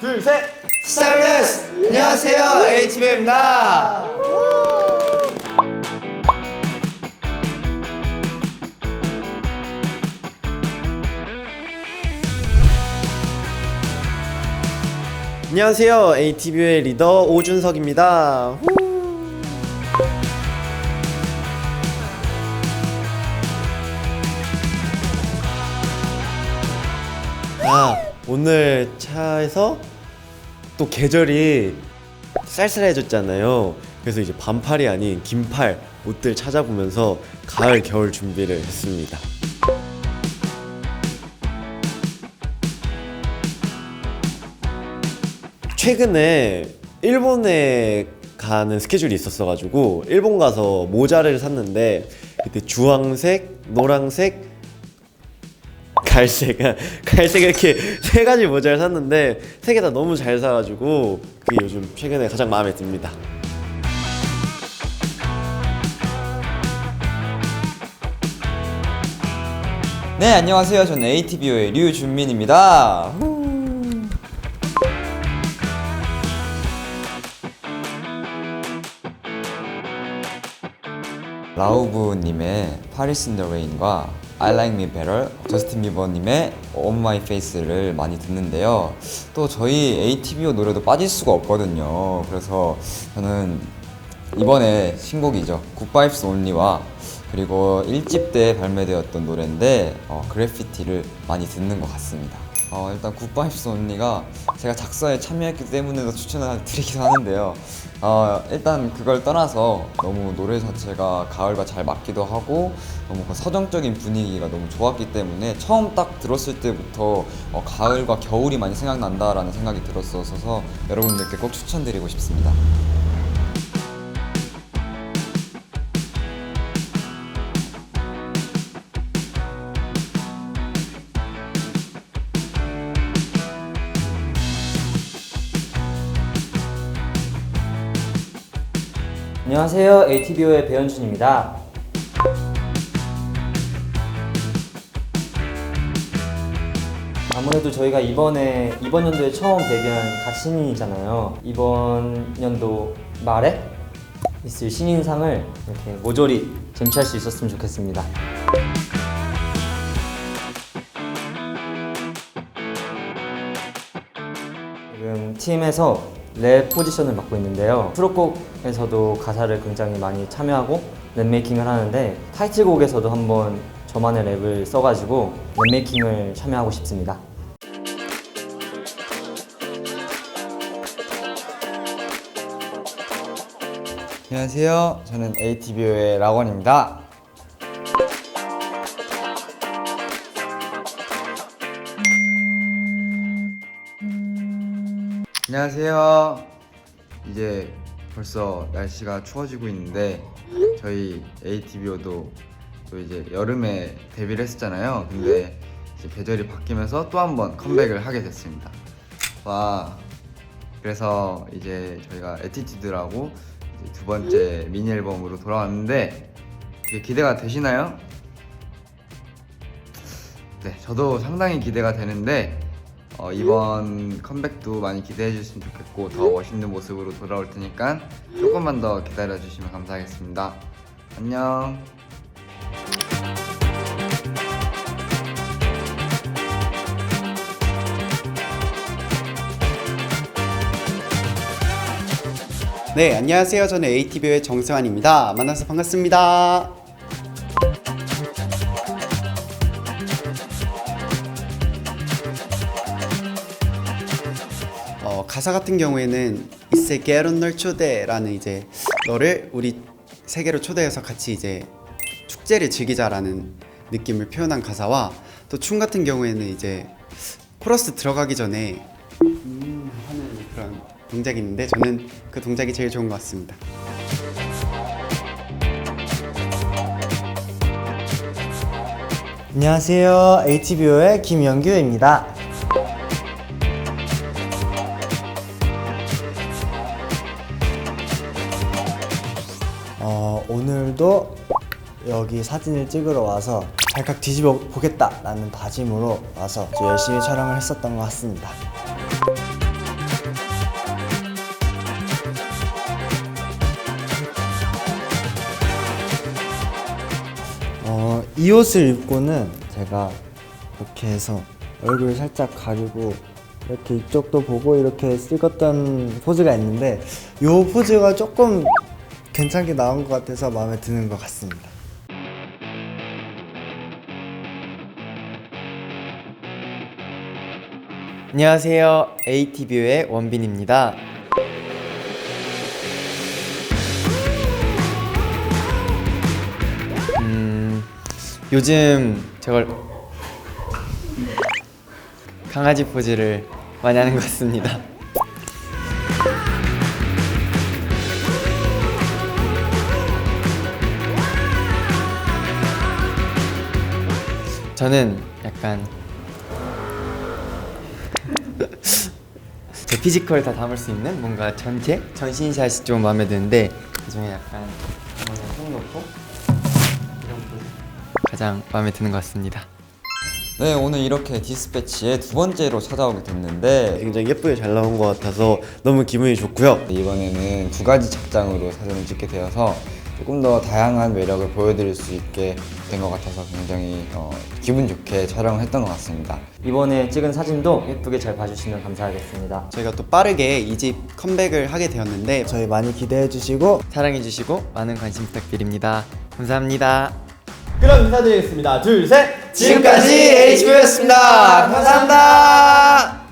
둘, 셋. 스타일러스! 안녕하세요, HB입니다. 안녕하세요. ATV의 리더 오준석입니다. 후. 아, 오늘 차에서 또 계절이 쌀쌀해졌잖아요. 그래서 이제 반팔이 아닌 긴팔 옷들 찾아보면서 가을 겨울 준비를 했습니다. 최근에 일본에 가는 스케줄이 있었어가지고 일본 가서 모자를 샀는데 그때 주황색, 노랑색, 갈색, 갈색 이렇게 세 가지 모자를 샀는데 세 개 다 너무 잘 사가지고 그게 요즘 최근에 가장 마음에 듭니다. 네, 안녕하세요. 저는 ATBO의 류준민입니다. 라우브님의 in the Rain과 I Like Me Better, 저스틴 비버님의 On My Face를 많이 듣는데요. 또 저희 ATBO 노래도 빠질 수가 없거든요. 그래서 저는 이번에 신곡이죠. 굿바이브스 온리와 그리고 1집 때 발매되었던 노래인데 어, 그래피티를 많이 듣는 것 같습니다. 어, 일단 굿바이브스 온리가 제가 작사에 참여했기 때문에 추천을 드리기도 하는데요. 어, 일단 그걸 떠나서 너무 노래 자체가 가을과 잘 맞기도 하고 너무 그 서정적인 분위기가 너무 좋았기 때문에 처음 딱 들었을 때부터 어, 가을과 겨울이 많이 생각난다라는 생각이 들었어서 여러분들께 꼭 추천드리고 싶습니다. 안녕하세요. ATBO의 배현준입니다. 아무래도 저희가 이번에 이번 연도에 처음 데뷔한 갓 신인이잖아요. 이번 연도 말에 있을 신인상을 이렇게 모조리 쟁취할 수 있었으면 좋겠습니다. 지금 팀에서 랩 포지션을 맡고 있는데요. 수록곡에서도 가사를 굉장히 많이 참여하고 랩메이킹을 하는데 타이틀곡에서도 한번 저만의 랩을 써가지고 랩메이킹을 참여하고 싶습니다. 안녕하세요. 저는 ATBO의 라원입니다. 안녕하세요. 이제 벌써 날씨가 추워지고 있는데 저희 ATBO도 또 이제 여름에 데뷔를 했었잖아요. 근데 이제 계절이 바뀌면서 또 한 번 컴백을 하게 됐습니다. 와 그래서 이제 저희가 에티튜드라고 이제 두 번째 미니 앨범으로 돌아왔는데 이게 기대가 되시나요? 네, 저도 상당히 기대가 되는데 어, 이번 컴백도 많이 기대해 주셨으면 좋겠고 더 멋있는 모습으로 돌아올 테니까 조금만 더 기다려 주시면 감사하겠습니다. 안녕. 네, 안녕하세요. 저는 ATV의 정승환입니다. 만나서 반갑습니다. 어, 가사 같은 경우에는 이세 게론 널 초대라는 이제 너를 우리 세계로 초대해서 같이 이제 축제를 즐기자라는 느낌을 표현한 가사와 또 춤 같은 경우에는 이제 코러스 들어가기 전에 음 하는 그런 동작이 있는데 저는 그 동작이 제일 좋은 것 같습니다. 안녕하세요. HBO의 김영규입니다. 오늘도 여기 사진을 찍으러 와서 잘칵 뒤집어 보겠다 라는 다짐으로 와서 열심히 촬영을 했었던 것 같습니다. 어, 이 옷을 입고는 제가 이렇게 해서 얼굴 살짝 가리고 이렇게 이쪽도 보고 이렇게 찍었던 포즈가 있는데 이 포즈가 조금 괜찮게 나온 것 같아서 마음에 드는 것 같습니다. 안녕하세요. ATV의 원빈입니다. 음, 요즘 저걸 강아지 포즈를 많이 하는 것 같습니다. 저는 약간 제 피지컬 다 담을 수 있는 뭔가 전체 전신샷이 좀 마음에 드는데 그중에 약간 이번에 손 놓고 이런 포즈 가장 마음에 드는 것 같습니다. 네, 오늘 이렇게 디스패치의 두 번째로 찾아오게 됐는데 굉장히 예쁘게 잘 나온 것 같아서 너무 기분이 좋고요. 이번에는 두 가지 착장으로 사진을 찍게 되어서 조금 더 다양한 매력을 보여드릴 수 있게 된 것 같아서 굉장히 어, 기분 좋게 촬영을 했던 것 같습니다. 이번에 찍은 사진도 예쁘게 잘 봐주시면 감사하겠습니다. 저희가 또 빠르게 이 집 컴백을 하게 되었는데 저희 많이 기대해 주시고 사랑해주시고 많은 관심 부탁드립니다. 감사합니다. 그럼 인사드리겠습니다. 둘, 셋. 지금까지 HBO였습니다. 감사합니다.